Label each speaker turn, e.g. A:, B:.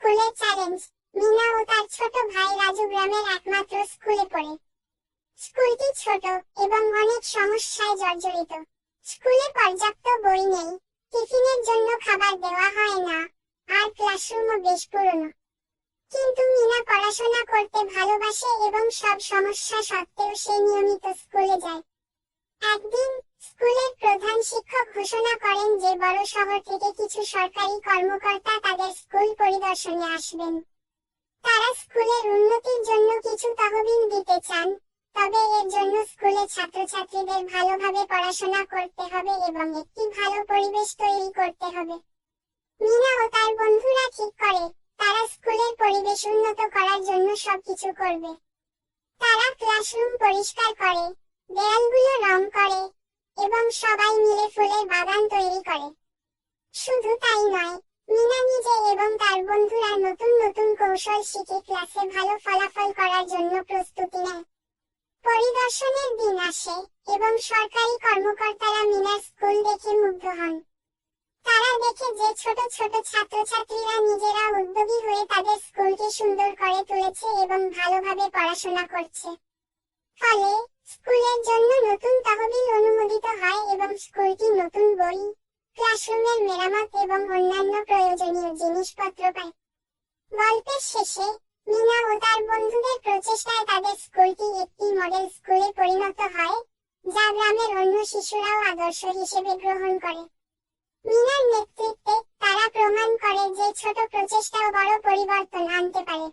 A: স্কুলের চ্যালেঞ্জ মিনা ও তার ছোট ভাই রাজু গ্রামের একমাত্র স্কুলে পড়ে। স্কুলটি ছোট এবং অনেক সমস্যায় জর্জরিত। স্কুলে পর্যাপ্ত বই নেই। টিফিনের জন্য খাবার দেওয়া হয় না। আর ক্লাসরুমও বেশ পুরনো। কিন্তু মিনা পড়াশোনা করতে ভালোবাসে এবং সব সমস্যা সত্ত্বেও সে নিয়মিত স্কুলে যায়। একদিন স্কুলের প্রধান শিক্ষক ঘোষণা করেন যে বড় শহর থেকে কিছু সরকারি কর্মকর্তা তাদের স্কুল পরিদর্শনে আসবেন। তারা স্কুলের উন্নতির জন্য কিছু তহবিল দিতে চান, তবে এর জন্য স্কুলে ছাত্রছাত্রীদের ভালোভাবে পড়াশোনা করতে হবে এবং একটি ভালো পরিবেশ তৈরি করতে হবে। মিনা ও তার বন্ধুরা ঠিক করে, তারা স্কুলের পরিবেশ উন্নত করার জন্য সবকিছু করবে। তারা ক্লাসরুম পরিষ্কার করে, দেয়ালগুলো রং করে এবং সবাই মিলে ফুলের বাগান তৈরি করে। শুধু তাই নয় মিনা নিজে এবং তার বন্ধুরা নতুন নতুন কৌশল শিখে ক্লাসে ভালো ফলাফল করার জন্য প্রস্তুতি নেয়। পরিদর্শনের দিন আসে এবং সরকারি কর্মকর্তারা মিনার স্কুল দেখে মুগ্ধ হন। তারা দেখে যে ছোট ছোট ছাত্রছাত্রীরা নিজেরা উদ্যোগী হয়ে তাদের স্কুলকে সুন্দর করে তুলেছে এবং ভালোভাবে পড়াশোনা করছে। ফলে স্কুলের জন্য নতুন তহবিল অনুমোদিত হয় এবং স্কুলটি নতুন বই ক্লাসরুমের মেরামত এবং অন্যান্য প্রয়োজনীয় জিনিসপত্র পায়। গল্পের শেষে মিনা ও তার বন্ধুদের প্রচেষ্টায় তাদের স্কুলটি একটি মডেল স্কুলে পরিণত হয়, যা গ্রামের অন্য শিশুরাও আদর্শ হিসেবে গ্রহণ করে। মিনার নেতৃত্বে তারা প্রমাণ করে যে ছোট প্রচেষ্টাও বড় পরিবর্তন আনতে পারে।